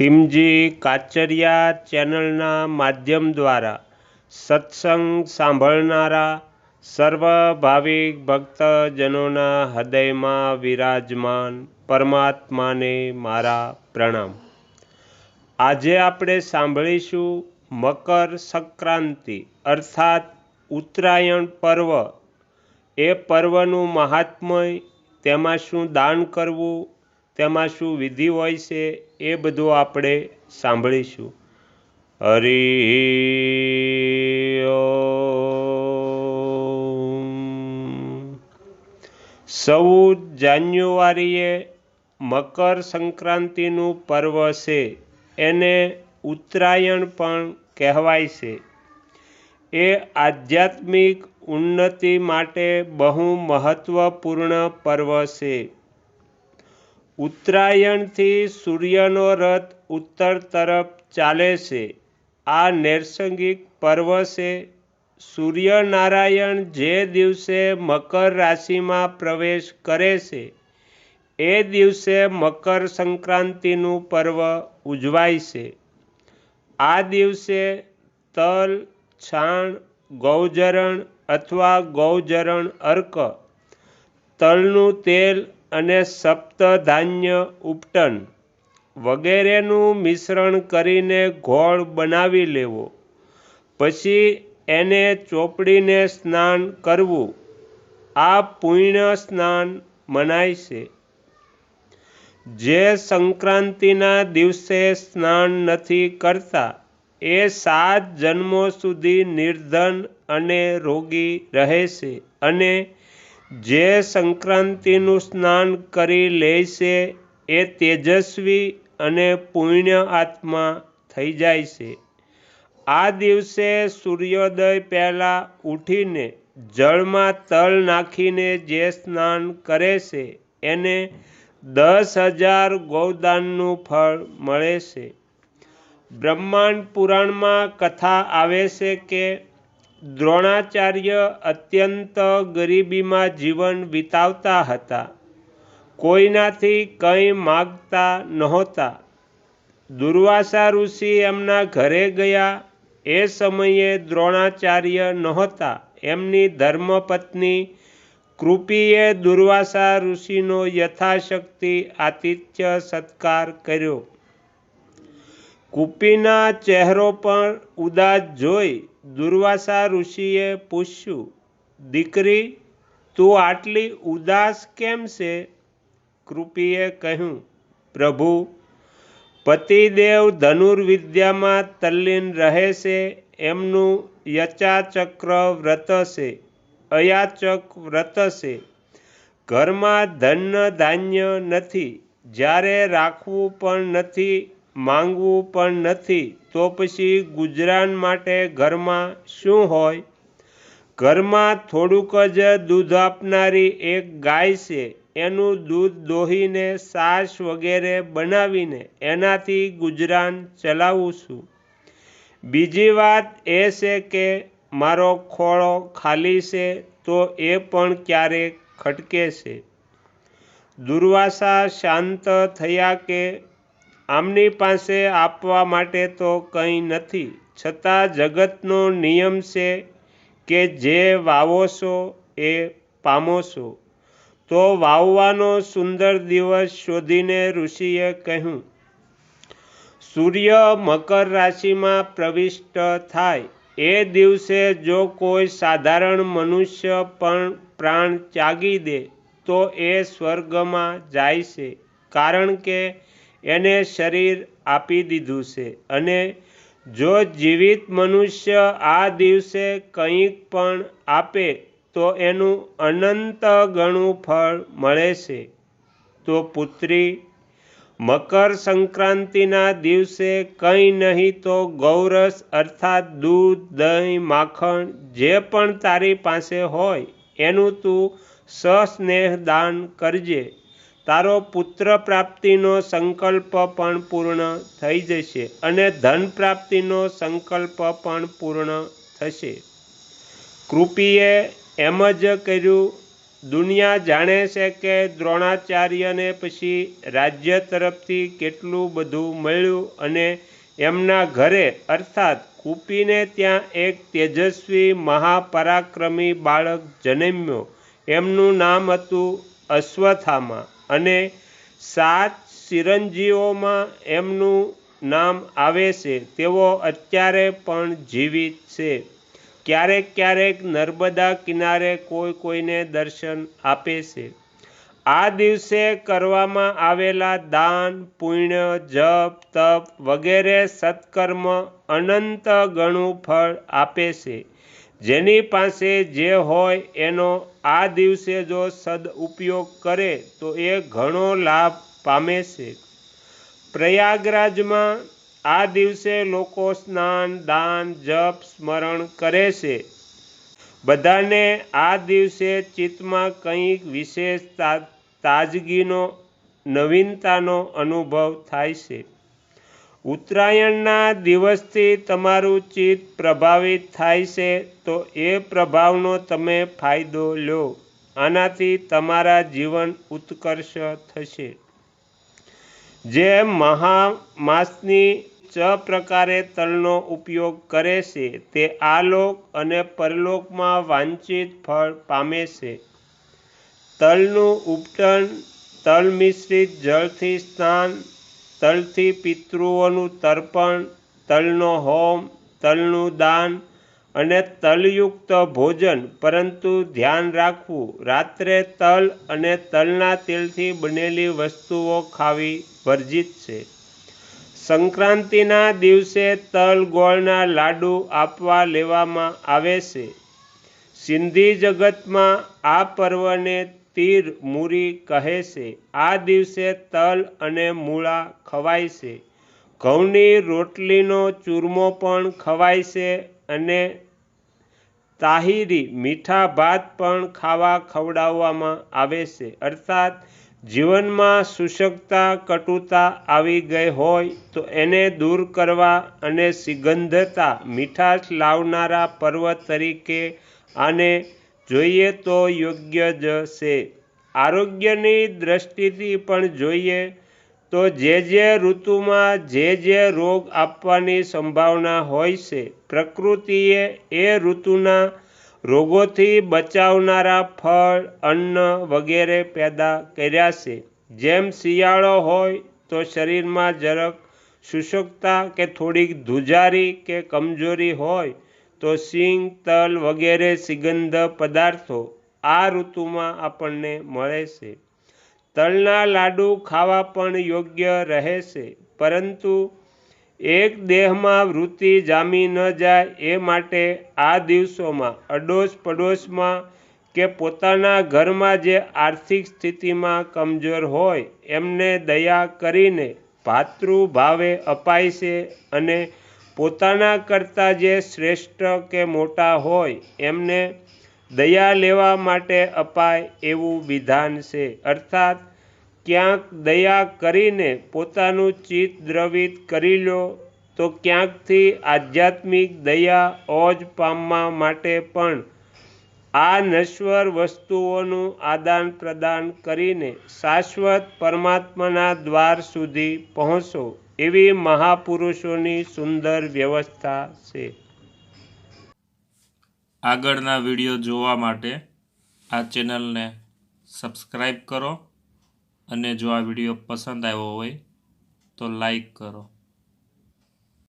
ખીમજી કાચરિયા ચેનલના માધ્યમ દ્વારા સત્સંગ સાંભળનારા સર્વ ભાવિક ભક્તજનોના હૃદયમાં વિરાજમાન પરમાત્માને મારા પ્રણામ. આજે આપણે સાંભળીશું મકર સંક્રાંતિ, અર્થાત ઉત્તરાયણ પર્વ. એ પર્વનું મહાત્મય, તેમાં શું દાન કરવું તેમાં શું વિધિ હોય છે એ બધું આપણે સાંભળીશું. હરિ ચૌદ જાન્યુઆરીએ મકર સંક્રાંતિનું પર્વ છે. એને ઉત્તરાયણ પણ કહેવાય છે. એ આધ્યાત્મિક ઉન્નતિ માટે બહુ મહત્ત્વપૂર્ણ પર્વ છે. ઉત્તરાયણથી સૂર્યનો રથ ઉત્તર તરફ ચાલે છે. આ નૈસર્ગિક પર્વ છે. સૂર્યનારાયણ જે દિવસે મકર રાશિમાં પ્રવેશ કરે છે, એ દિવસે મકર સંક્રાંતિનું પર્વ ઉજવાય છે. આ દિવસે તલ, છાણ, ગૌજરણ અથવા ગૌજરણ અર્ક, તલનું તેલ અને સપ્તધાન્ય ઉપટન વગેરેનું મિશ્રણ કરીને ગોળ બનાવી લેવો. પછી એને ચોપડીને સ્નાન કરવું. આ પૂર્ણ સ્નાન મનાય છે. જે સંક્રાંતિના દિવસે સ્નાન નથી કરતા, એ સાત જન્મો સુધી નિર્ધન અને રોગી રહે છે અને જે સંક્રાંતિનું સ્નાન કરી લે છે, એ તેજસ્વી અને પુણ્ય આત્મા થઈ જાય છે. આ દિવસે સૂર્યોદય પહેલાં ઉઠીને જળમાં તલ નાખીને જે સ્નાન કરે છે, એને દસ હજાર ગૌદાનનું ફળ મળે છે. બ્રહ્માંડ પુરાણમાં કથા આવે છે કે દ્રોણાચાર્ય અત્યંત ગરીબીમાં જીવન વિતાવતા હતા. કોઈનાથી કંઈ માગતા નહોતા. દુર્વાસા ઋષિ એમના ઘરે ગયા. એ સમયે દ્રોણાચાર્ય નહોતા. એમની ધર્મપત્ની કૃપિએ દુર્વાસા ઋષિનો યથાશક્તિ આતિથ્ય સત્કાર કર્યો. કુપીના ચહેરો પણ ઉદાસ જોઈ દુર્વાસા ઋષિએ પૂછ્યું, દીકરી, તું આટલી ઉદાસ કેમ છે? કૃપિએ કહ્યું, પ્રભુ, પતિદેવ ધનુર્વિદ્યામાં તલ્લીન રહે છે, એમનું યચાચક્ર વ્રત છે, અયાચક વ્રત છે. ઘરમાં ધન ધાન્ય નથી, જ્યારે રાખવું પણ નથી માંગવું પણ નથી, તો પછી ગુજરાન માટે ઘરમાં શું હોય? ઘરમાં થોડુંક જ દૂધ આપનારી એક ગાય છે, એનું દૂધ દોહીને છાશ વગેરે બનાવીને એનાથી ગુજરાન ચલાવું છું. બીજી વાત એ છે કે મારો ખોળો ખાલી છે, તો એ પણ ક્યારેક ખટકે છે. દુર્વાસા શાંત થયા કે આમની પાસે આપવા માટે તો કંઈ નથી. છતાં જગતનો નિયમ છે કે જે વાવો એ પામો તો વાવવાનો સુંદર દિવસ શોધીને ઋષિએ કહ્યું, સૂર્ય મકર રાશિમાં પ્રવિષ્ટ થાય. એ દિવસે જો કોઈ સાધારણ મનુષ્ય પણ પ્રાણ ત્યાગી દે, તો એ સ્વર્ગમાં જાય છે. કારણ કે એને શરીર આપી દીધું છે. અને જો જીવિત મનુષ્ય આ દિવસે કંઈક પણ આપે, તો એનું અનંત ગણું ફળ મળે છે. તો પુત્રી, મકર સંક્રાંતિના દિવસે કંઈ નહીં તો ગૌરસ અર્થાત દૂધ, દહીં, માખણ જે પણ તારી પાસે હોય, એનું તું સસ્નેહ દાન કરજે. તારો પુત્ર પ્રાપ્તિનો સંકલ્પ પણ પૂર્ણ થઈ જશે અને ધન પ્રાપ્તિનો સંકલ્પ પણ પૂર્ણ થશે. કૃપિએ એમ જ કર્યું, દુનિયા જાણે છે કે દ્રોણાચાર્યને પછી રાજ્ય તરફથી કેટલું બધું મળ્યું અને એમના ઘરે, અર્થાત કૂપીને ત્યાં એક તેજસ્વી મહાપરાક્રમી બાળક જન્મ્યો. એમનું નામ હતું અશ્વથામા અને સાત ચિરંજીવોમાં એમનું નામ આવે છે, તેઓ અત્યારે પણ જીવિત છે. ક્યારેક ક્યારેક નર્મદા કિનારે કોઈ કોઈને દર્શન આપે છે. આ દિવસે કરવામાં આવેલા દાન, પુણ્ય, જપ, તપ વગેરે સત્કર્મ અનંત ગણું ફળ આપે છે. જેની પાસે જે હોય એનો આ દિવસે જો સદઉપયોગ કરે તો એ ઘણો લાભ પામે છે. પ્રયાગરાજમાં આ દિવસે લોકો સ્નાન, દાન, જપ, સ્મરણ કરે છે. બધાને આ દિવસે ચિત્તમાં કંઈક વિશેષ તાજગીનો, નવીનતાનો અનુભવ થાય છે. ઉત્તરાયણના દિવસથી તમારું ચિત્ત પ્રભાવિત થાય છે, તો એ પ્રભાવનો તમે ફાયદો લો. આનાથી તમારા જીવન ઉત્કર્ષ થશે. જે મહામાસની ચ પ્રકારે તલનો ઉપયોગ કરે છે, તે આલોક અને પરલોકમાં વાંછિત ફળ પામે છે. તલનું ઉપટન તલ મિશ્રિત જળથી સ્નાન તલથી પિતૃઓનું તર્પણ, તલનો હોમ, તલનું દાન અને તલયુક્ત ભોજન, પરંતુ ધ્યાન રાખવું. રાત્રે તલ અને તલના તેલથી બનેલી વસ્તુઓ ખાવી વર્જિત છે. સંક્રાંતિના દિવસે તલ ગોળના લાડુ આપવા લેવામાં આવે છે. સિંધી જગતમાં આ પર્વને તીર મૂરી કહે છે, આ દિવસે તલ અને મૂળા ખવાય છે. ઘઉંની રોટલીનો ચૂરમો પણ ખવાય છે અને તાહિરી મીઠા ભાત પણ ખાવા ખવડાવવામાં આવે છે. અર્થાત, જીવનમાં સુષકતા કટુતા આવી ગઈ હોય તો એને દૂર કરવા અને સિગંધતા મીઠાશ લાવનારા પર્વ તરીકે આને જોઈએ તો યોગ્ય જ છે. આરોગ્યની દ્રષ્ટિથી પણ જોઈએ તો જે જે ઋતુમાં જે જે રોગ આપવાની સંભાવના હોય છે, પ્રકૃતિએ એ ઋતુના રોગોથી બચાવનારા ફળ, અન્ન વગેરે પેદા કર્યા છે. જેમ શિયાળો હોય તો શરીરમાં જરાક શુષ્કતા કે થોડીક ધુજારી કે કમજોરી હોય તો સિંગ, તલ વગેરે સુગંધ પદાર્થો આ ઋતુમાં આપણને મળે છે. તલના લાડુ ખાવા પણ યોગ્ય રહે છે, પરંતુ એક દેહમાં વૃત્તિ જામી ન જાય એ માટે આ દિવસોમાં અડોશ પડોશમાં કે પોતાના ઘરમાં જે આર્થિક સ્થિતિમાં કમજોર હોય એમને દયા કરીને ભાતૃભાવે અપાય છે અને પોતાના કરતાં જે શ્રેષ્ઠ કે મોટા હોય, એમને દયા લેવા માટે અપાય એવું વિધાન છે. અર્થાત, ક્યાંક દયા કરીને પોતાનું ચિત્ત દ્રવિત કરી લો, તો ક્યાંકથી આધ્યાત્મિક દયા ઓજ પામવા માટે પણ આ નશ્વર વસ્તુઓનું આદાન પ્રદાન કરીને શાશ્વત પરમાત્માના દ્વાર સુધી પહોંચો. એવી મહાપુરુષોની સુંદર વ્યવસ્થા છે. આગળના વીડિયો જોવા માટે આ ચેનલને સબસ્ક્રાઈબ કરો અને જો આ વીડિયો પસંદ આવ્યો હોય તો લાઈક કરો.